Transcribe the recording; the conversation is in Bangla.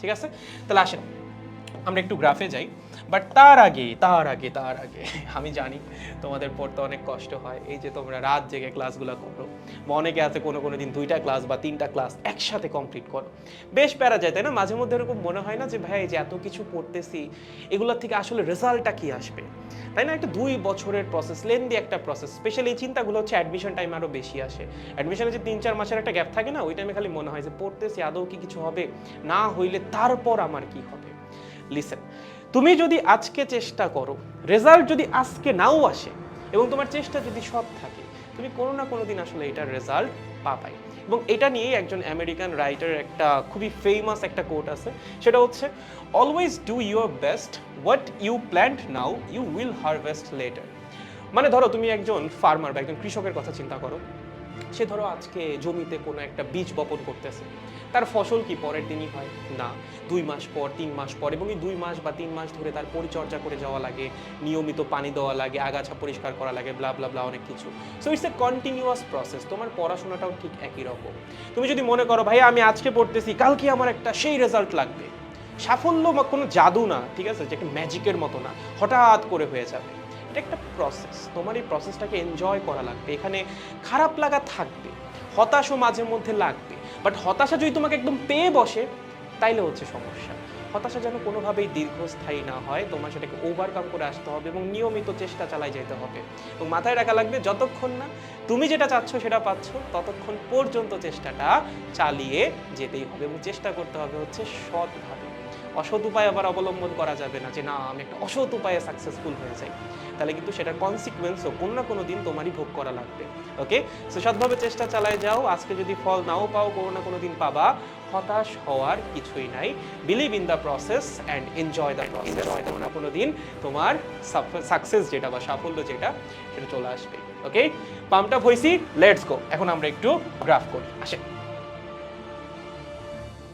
ঠিক আছে? তাহলে আসেন। আমরা একটু গ্রাফে যাই। বাট তার আগে তার আগে তার আগে, আমি জানি তোমাদের পড়তে অনেক কষ্ট হয়। এই যে তোমরা রাত জেগে ক্লাসগুলো করো, বা অনেকে আছে কোনো কোনো দিন দুইটা ক্লাস বা তিনটা ক্লাস একসাথে কমপ্লিট করো। বেশ প্যারা যায়, তাই না? মাঝে মধ্যে এরকম মনে হয় না যে, ভাই যে এত কিছু পড়তেছি, এগুলোর থেকে আসলে রেজাল্টটা কি আসবে? তাই না? একটা দুই বছরের প্রসেস লেন্দি একটা প্রসেস স্পেশালি এই চিন্তাগুলো হচ্ছে অ্যাডমিশন টাইম আরও বেশি আসে। অ্যাডমিশনে যে তিন, চার মাসের একটা গ্যাপ থাকে না, ওই টাইমে খালি মনে হয় যে, পড়তেছি, আদৌ কি কিছু হবে? না হইলে তারপর আমার কি হবে? লিসেন তুমি যদি আজকে চেষ্টা করো রেজাল্ট যদি আজকে নাও আসে, এবং তোমার চেষ্টা যদি সৎ থাকে, তুমি কোনো না কোনো দিন আসলে এটার রেজাল্ট পাবাই। এবং এটা নিয়েই একজন আমেরিকান রাইটার একটা খুবই ফেমাস একটা কোট আছে, সেটা হচ্ছে always do your best what you plant now you will harvest later মানে ধরো, তুমি একজন ফার্মার বা একজন কৃষকের কথা চিন্তা করো সে ধরো আজকে জমিতে কোনো একটা বীজ বপন করতেছে। তার ফসল কি পরের দিনই হয়? না। দুই মাস পর, তিন মাস পর এবং এই দুই মাস বা তিন মাস ধরে তার পরিচর্যা করে যাওয়া লাগে, নিয়মিত পানি দেওয়া লাগে, আগাছা পরিষ্কার করা লাগে ব্লা ব্লা ব্লা অনেক কিছু। So it's a continuous process তোমার পড়াশোনাটাও ঠিক একই রকম। তুমি যদি মনে করো ভাই আমি আজকে পড়তেছি, কালকে আমার একটা সেই রেজাল্ট লাগবে। সাফল্য বা কোনো জাদু না, ঠিক আছে? যে একটা ম্যাজিকের মতো না। হঠাৎ করে হয়ে যাবে। এটা একটা প্রসেস তোমার এই প্রসেসটাকে এনজয় করা লাগবে, এখানে খারাপ লাগা থাকবে, হতাশও মাঝে মধ্যে লাগবে বাট হতাশা যদি তোমাকে একদম পেয়ে বসে, তাইলে হচ্ছে সমস্যা। হতাশা যেন কোনোভাবেই দীর্ঘস্থায়ী না হয়, তোমার সেটাকে ওভারকাম করে আসতে হবে এবং নিয়মিত চেষ্টা চালাই যেতে হবে। এবং মাথায় রাখা লাগবে, যতক্ষণ না তুমি যেটা চাচ্ছ সেটা পাচ্ছ, ততক্ষণ পর্যন্ত চেষ্টাটা চালিয়ে যেতেই হবে এবং চেষ্টা করতে হবে হচ্ছে সৎভাবে। অসৎ উপায় আবার অবলম্বন করা যাবে না যে না আমি একটা অসৎ উপায়ে সাকসেসফুল হয়ে যাই। তাহলে কিন্তু সেটার কনসিকুয়েন্সও কোনো না কোনো দিন তোমারই ভোগ করা লাগবে। ওকে সো সৎভাবে চেষ্টা চালায় যাও। আজকে যদি ফল নাও পাও কোনো না কোনো দিন পাবা। হতাশ হওয়ার কিছুই নাই। Believe in the process and enjoy the process কোনো না কোনো দিন তোমার সাকসেস যেটা বা সাফল্য যেটা সেটা চলে আসবে। ওকে পাম্পটা হয়েছি লেটস গো এখন আমরা একটু গ্রাফ করি। আসে